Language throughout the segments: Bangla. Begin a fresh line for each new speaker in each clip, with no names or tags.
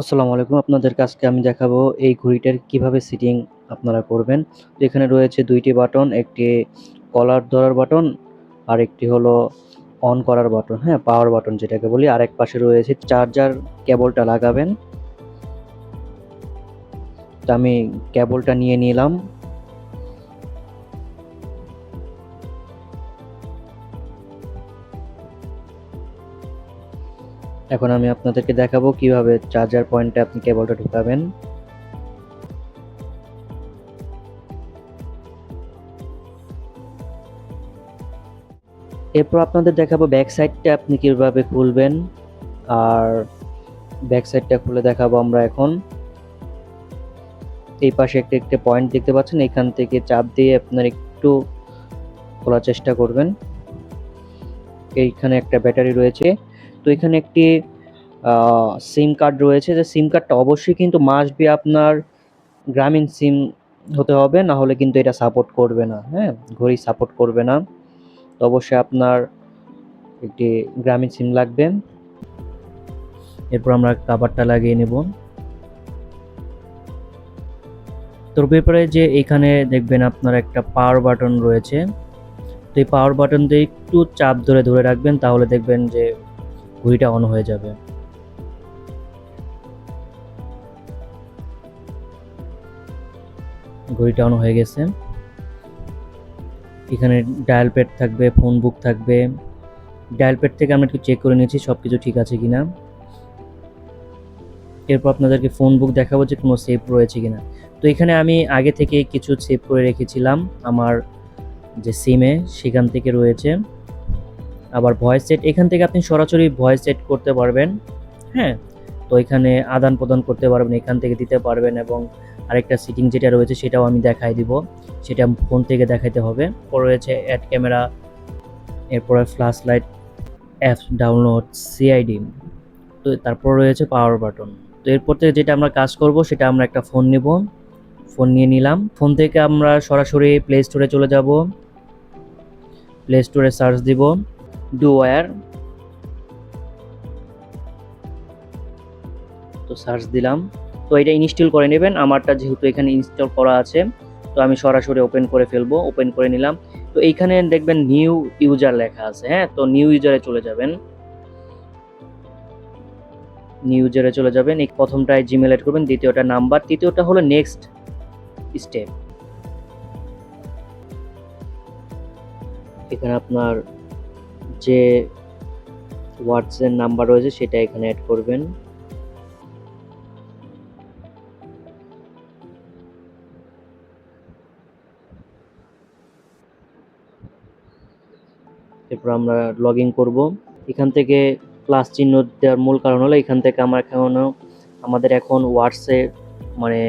আসসালামু আলাইকুম। আপনাদের আজকে আমি দেখাবো এই ঘড়িটার কীভাবে সিটিং আপনারা করবেন। এখানে রয়েছে দুইটি বাটন একটি কলার ধরার বাটন আর একটি হলো অন করার বাটন হ্যাঁ পাওয়ার বাটন যেটাকে বলি। আর এক পাশে রয়েছে চার্জার কেবলটা লাগাবেন। তো আমি কেবলটা নিয়ে নিলাম। এখন আমি আপনাদেরকে দেখাবো কীভাবে চার্জার পয়েন্টে আপনি কেবলটা ঢুকাবেন। এরপর আপনাদের দেখাবো ব্যাক সাইডটা আপনি কীভাবে খুলবেন। আর ব্যাক সাইডটা খুলে দেখাবো আমরা এখন। এই পাশে একটা একটা পয়েন্ট দেখতে পাচ্ছেন, এখান থেকে চাপ দিয়ে আপনার একটু খোলার চেষ্টা করবেন। এইখানে একটা ব্যাটারি রয়েছে। তো এখানে একটি সিম কার্ড রয়েছে। যে সিম কার্ডটা অবশ্যই কিন্তু মাস্ট বি আপনার গ্রামীণ সিম হতে হবে, না হলে কিন্তু এটা সাপোর্ট করবে না। হ্যাঁ ঘড়ি সাপোর্ট করবে না। তো অবশ্যই আপনার একটি গ্রামীণ সিম লাগবে। এরপর আমরা কাভারটা লাগিয়ে নেব। তোর পেপারে যে এখানে দেখবেন আপনার একটা পাওয়ার বাটন রয়েছে। তো এই পাওয়ার বাটন দিয়ে একটু চাপ ধরে ধরে রাখবেন, তাহলে দেখবেন যে ঘড়িটা অন হয়ে যাবে। ঘড়িটা অন হয়ে গেছে। এখানে ডায়াল প্যাড থাকবে ফোন বুক থাকবে। ডায়াল প্যাড থেকে আমরা একটু চেক করে নিয়েছি সব কিছু ঠিক আছে কি না এরপর আপনাদেরকে ফোন বুক দেখাবো যে কোনো সেভ রয়েছে কি না তো এখানে আমি আগে থেকে কিছু সেভ করে রেখেছিলাম, আমার যে সিমে সেখান থেকে রয়েছে। আবার ভয়েস সেট এখান থেকে আপনি সরাসরি ভয়েস সেট করতে পারবেন হ্যাঁ? তো এখানে আদান প্রদান করতে পারবেন, এখান থেকে দিতে পারবেন এবং আরেকটা সিটিং যেটা রয়েছে সেটাও আমি দেখাই দিব। সেটা ফোন থেকে দেখাইতে হবে। রয়েছে অ্যাড ক্যামেরা এরপরে flash light app download CID তো তারপর রয়েছে পাওয়ার বাটন তো এরপর থেকে যেটা আমরা কাজ করব, সেটা আমরা একটা ফোন নেব। ফোন নিয়ে নিলাম। ফোন থেকে আমরা সরাসরি প্লে স্টোরে চলে যাব। প্লে স্টোরে সার্চ দিব। ডু ওয়্যার তো সার্চ দিলাম। তো এটা ইনস্টল করে নেবেন। আমারটা যেহেতু এখানে ইনস্টল করা আছে, তো আমি সরাসরি ওপেন করে ফেলব। ওপেন করে নিলাম। তো এইখানে দেখবেন নিউ ইউজার লেখা আছে হ্যাঁ? তো নিউ ইউজারে চলে যাবেন। নিউ ইউজারে চলে যাবেন। এই প্রথমটায় জিমেল এড করবেন, দ্বিতীয়টা নাম্বার তৃতীয়টা হলো নেক্সট স্টেপ এখানে আপনার যে হোয়াটসঅ্যাপ নাম্বার রয়েছে সেটা এখানে অ্যাড করবেন। এরপর আমরা লগ ইন করব। এখান থেকে প্লাস চিহ্ন দেওয়ার মূল কারণ হলো এখান থেকে আমার এখন, আমাদের এখন হোয়াটসে মানে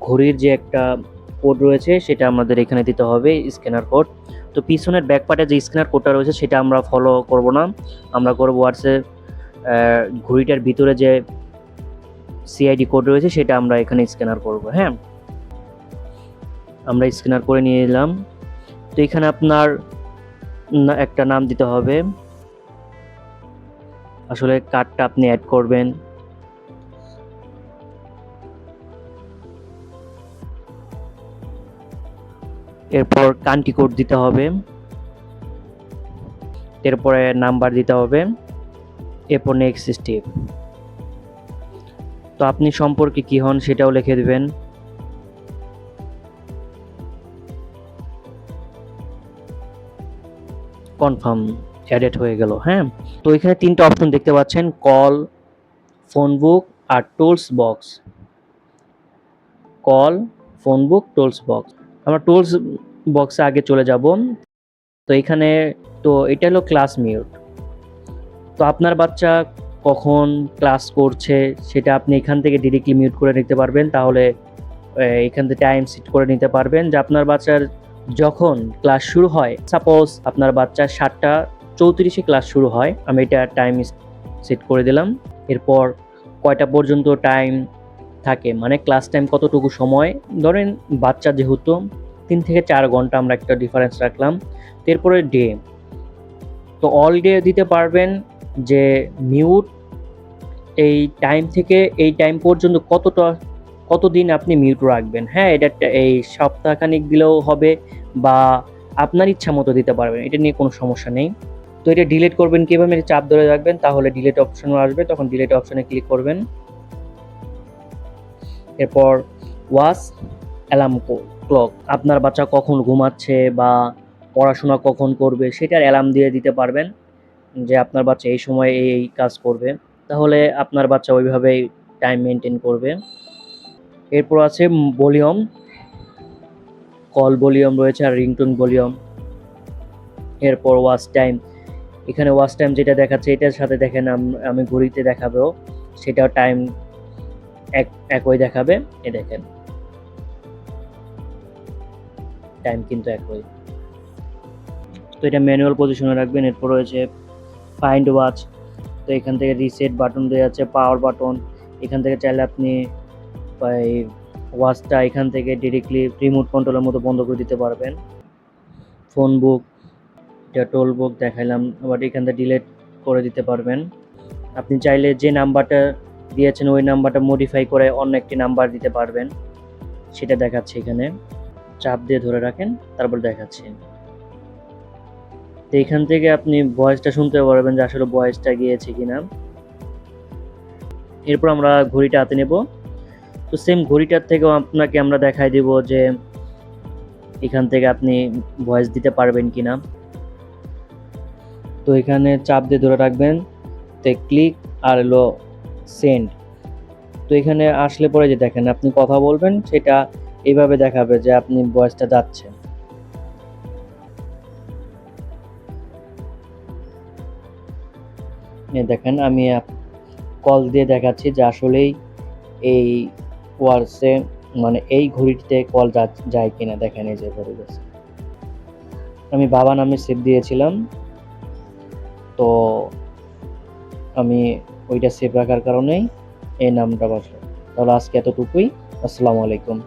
ঘড়ির যে একটা কোড রয়েছে সেটা আমাদের এখানে দিতে হবে স্ক্যানার কোড তো পিছনের ব্যাক পার্টে যে স্ক্যানার কোডটা রয়েছে, সেটা আমরা ফলো করব না। আমরা করব হোয়াটসঅ্যাপ ঘড়িটার ভিতরে যে সিআইডি কোড রয়েছে, সেটা আমরা এখানে স্ক্যানার করব হ্যাঁ? আমরা স্ক্যানার করে নিয়ে এলাম। তো এখানে আপনার একটা নাম দিতে হবে। আসলে কার্ডটা আপনি অ্যাড করবেন। এরপর কান্ট্রি কোড দিতে হবে। এরপরে নাম্বার দিতে হবে। এরপর নেক্সট স্টেপ তো আপনি সম্পর্কে কি হন সেটাও লিখে দিবেন। কনফার্ম অ্যাডেড হয়ে গেল হ্যাঁ? তো এখানে তিনটা অপশন দেখতে পাচ্ছেন কল ফোন বুক আর tools box call phone book tools box আমরা টোলস বক্সে আগে চলে যাব। তো এখানে তো এটা হলো ক্লাস মিউট তো আপনার বাচ্চা কখন ক্লাস করছে সেটা আপনি এখান থেকে ডিরেক্টলি মিউট করে নিতে পারবেন। তাহলে এখান থেকে টাইম সেট করে নিতে পারবেন যে আপনার বাচ্চার যখন ক্লাস শুরু হয় সাপোজ আপনার বাচ্চার সাতটা চৌত্রিশে ক্লাস শুরু হয়, আমি এটা টাইম সেট করে দিলাম। এরপর কয়টা পর্যন্ত টাইম থাকে মানে ক্লাস টাইম কতটুকু সময়? ধরেন বাচ্চা যেহেতু, তিন থেকে চার ঘণ্টা আমরা একটা ডিফারেন্স রাখলাম। এরপরে ডে তো অল ডে দিতে পারবেন যে মিউট এই টাইম থেকে, এই টাইম পর্যন্ত কতটা, কতদিন আপনি মিউট রাখবেন? হ্যাঁ এটা এই সপ্তাহখানিক দিলেও হবে বা আপনার ইচ্ছা মতো দিতে পারবেন, এটা নিয়ে কোনো সমস্যা নেই। তো এটা ডিলিট করবেন কীভাবে? এটা চাপ ধরে রাখবেন, তাহলে ডিলিট অপশন আসবে, তখন ডিলিট অপশনে ক্লিক করবেন। এরপর ওয়াস অ্যালার্ম ক্লক। আপনার বাচ্চা কখন ঘুমাচ্ছে বা পড়াশোনা কখন করবে সেটার অ্যালার্ম দিয়ে দিতে পারবেন যে আপনার বাচ্চা এই সময় এই কাজ করবে। তাহলে আপনার বাচ্চা ওইভাবেই টাইম মেনটেন করবে। এরপর আছে ভলিউম। কল ভলিউম রয়েছে আর রিংটোন ভলিউম। এরপর ওয়াচ টাইম। এখানে ওয়াচ টাইম যেটা দেখাচ্ছে এটার সাথে দেখেন আমি ঘড়িতে দেখাবেও সেটাও টাইম এক, একই দেখাবে, এ দেখেন। টাইম কিন্তু একই। তো এটা ম্যানুয়াল পজিশনে রাখবেন, এরপর রয়েছে ফাইন্ড ওয়াচ তো এখান থেকে রিসেট বাটন দেওয়া আছে পাওয়ার বাটন এখান থেকে চাইলে আপনি ওয়াচটা এখান থেকে ডিরেক্টলি রিমোট কন্ট্রোলের মতো বন্ধ করে দিতে পারবেন। ফোন বুক এটা টোল বুক দেখাইলাম, আবার এখান থেকে ডিলেট করে দিতে পারবেন। আপনি চাইলে যে নাম্বারটা দিয়েছেন, ওই নাম্বারটা মডিফাই করে অন্য একটি নাম্বার দিতে পারবেন। সেটা দেখাচ্ছে এখানে। চাপ দিয়ে ধরে রাখেন, তারপর দেখাচ্ছে। তো এখান থেকে আপনি ভয়েসটা শুনতে পারবেন যে আসলে ভয়েসটা গিয়েছে কিনা। এরপর আমরা ঘড়িটা হাতে নেব। তো সেম ঘড়িটার থেকেও আপনাকে আমরা দেখাই দেব যে এখান থেকে আপনি ভয়েস দিতে পারবেন কিনা। তো এখানে চাপ দিয়ে ধরে রাখবেন। তো ক্লিক আর হলো সেন্ড। তো এখানে আসলে পরে যে দেখেন, আপনি কথা বলবেন, সেটা এইভাবে দেখাবে যে আপনি ভয়েসটা যাচ্ছে। এই দেখেন, আমি কল দিয়ে দেখাচ্ছি যে আসলেই এই ওয়ার্সে মানে এই ঘড়িটিতে কল যায় কিনা। দেখেন, এই যে ঘড়ি গেছে। আমি বাবা নামে সেভ দিয়েছিলাম। তো আমি ওইটা সেভ রাখার কারণেই এই নামটা বসল তাহলে আজকে এতটুকুই। আসসালামু আলাইকুম।